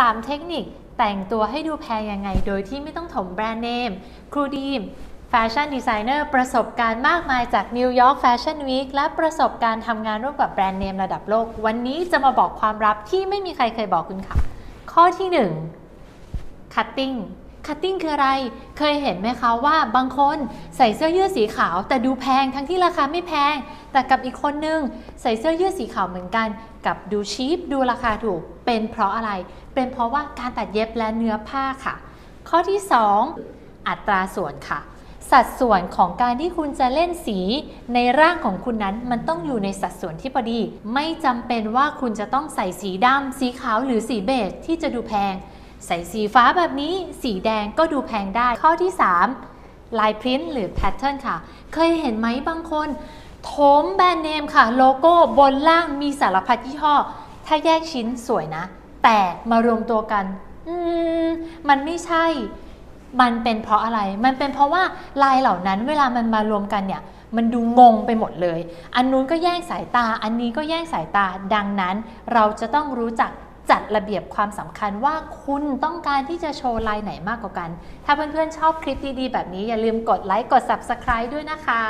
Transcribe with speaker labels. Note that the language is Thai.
Speaker 1: 3 เทคนิคแต่งตัวให้ดูแพงยังไงโดยที่ไม่ต้องถมแบรนด์เนม ครูดีมแฟชั่นดีไซเนอร์ประสบการณ์มากมายจากนิวยอร์กแฟชั่นวีคและประสบการณ์ทำงานร่วมกับแบรนด์เนมระดับโลก วันนี้จะมาบอกความลับที่ไม่มีใครเคยบอกคุณค่ะ ข้อที่ 1 cutting cutting คืออะไร เคยเห็นไหมคะว่าบางคนใส่เสื้อยืดสีขาว แต่ดูแพงทั้งที่ราคาไม่แพง แต่กับอีกคนนึงใส่เสื้อยืดสีขาวเหมือนกัน กับดูชีพดูราคาถูก เป็นเพราะอะไร เป็นเพราะว่าการตัดเย็บและเนื้อผ้าค่ะ ข้อที่ 2 อัตราส่วนค่ะ สัดส่วนของการที่คุณจะเล่นสีในร่างของคุณนั้น มันต้องอยู่ในสัดส่วนที่พอดี ไม่จำเป็นว่าคุณจะต้องใส่สีดำสีขาวหรือสีเบจที่จะดูแพง ใส่สีฟ้าแบบนี้ สีแดงก็ดูแพงได้ ข้อที่ 3 ลายพริ้นหรือแพทเทิร์นค่ะ เคยเห็นไหมบางคนโถมแบรนด์เนมค่ะ โลโก้บนล่างมีสารพัดยี่ห้อ ถ้าแยกชิ้นสวยนะ แต่มารวมตัวกันมมันไม่ใช่ มันเป็นเพราะอะไร มันเป็นเพราะว่าลายเหล่านั้นเวลามันมารวมกันเนี่ย มันดูงงไปหมดเลย อันนู้นก็แย่งสายตา อันนี้ก็แย่งสายตา ดังนั้น เราจะต้องรู้จัก จัดระเบียบความสำคัญว่าคุณต้องการที่จะโชว์ลายไหนมากกว่ากัน ถ้าเพื่อนๆชอบคลิปดีๆ แบบนี้อย่าลืมกดไลค์กด Subscribe ด้วยนะคะ